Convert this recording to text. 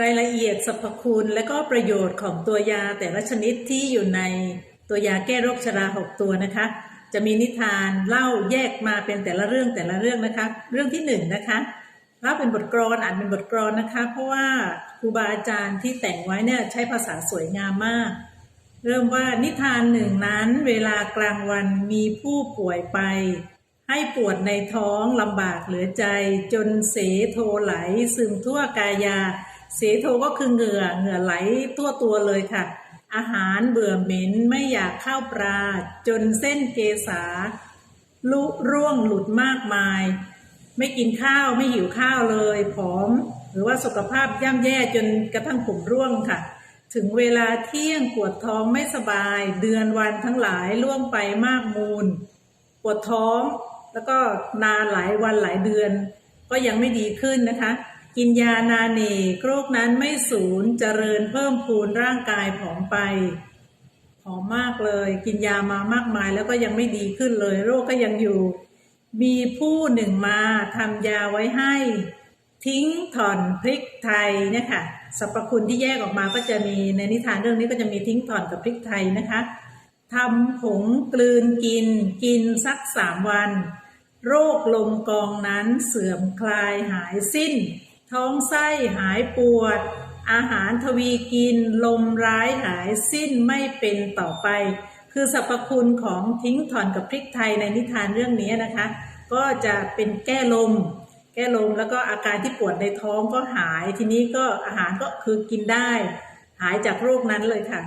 รายละเอียดสรรพคุณและก็ประโยชน์ของตัวยาแต่ละชนิดที่อยู่ในตัวยาแก้โรคชราหกตัวนะคะ จะมีนิทานเล่าแยกมาเป็นแต่ละเรื่องแต่ละเรื่องนะคะ เรื่องที่หนึ่งนะคะเล่าเป็นบทกลอนอ่านเป็นบทกลอนนะคะ เพราะว่าครูบาอาจารย์ที่แต่งไว้เนี่ยใช้ภาษาสวยงามมาก เริ่มว่านิทานหนึ่งนั้น เวลากลางวันมีผู้ป่วยไป ให้ปวดในท้องลำบากเหลือใจ จนเสโทไหลซึมทั่วกายา เสโทก็คือเหงื่อเหงื่อไหลทั่วตัวเลยค่ะ อาหารเบื่อเหม็นไม่อยากข้าวปลาจนเส้นเกษาลุร่วงหลุดมากมาย ไม่กินข้าวไม่หิวข้าวเลยผอม หรือว่าสุขภาพย่ำแย่จนกระทั่งผมร่วงค่ะ ถึงเวลาเที่ยงปวดท้องไม่สบาย เดือนวันทั้งหลายล่วงไปมากมูล ปวดท้องแล้วก็นานหลายวันหลายเดือน ก็ยังไม่ดีขึ้นนะคะ กินยานาเนกโรคนั้นไม่สูญเจริญเพิ่มพูนร่างกายผอมไปผอมมากเลย กินยามามากมายแล้วก็ยังไม่ดีขึ้นเลย โรคก็ยังอยู่ มีผู้หนึ่งมาทำยาไว้ให้ ทิ้งถอนพริกไทยเนี่ยค่ะสรรพคุณที่แยกออกมาก็จะมีในนิทานเรื่องนี้ก็จะมีทิ้งถอนกับพริกไทยนะคะทำผงกลืนกิน กินสักสามวัน โรคลมกองนั้นเสื่อมคลายหายสิ้น ท้องไส้หายปวด อาหารทวีกิน ลมร้ายหายสิ้นไม่เป็นต่อไป คือสรรพคุณของทิ้งถอนกับพริกไทยในนิทานเรื่องนี้นะคะ ก็จะเป็นแก้ลม แก้ลมแล้วก็อาการที่ปวดในท้องก็หาย ทีนี้ก็อาหารก็คือกินได้ หายจากโรคนั้นเลยค่ะ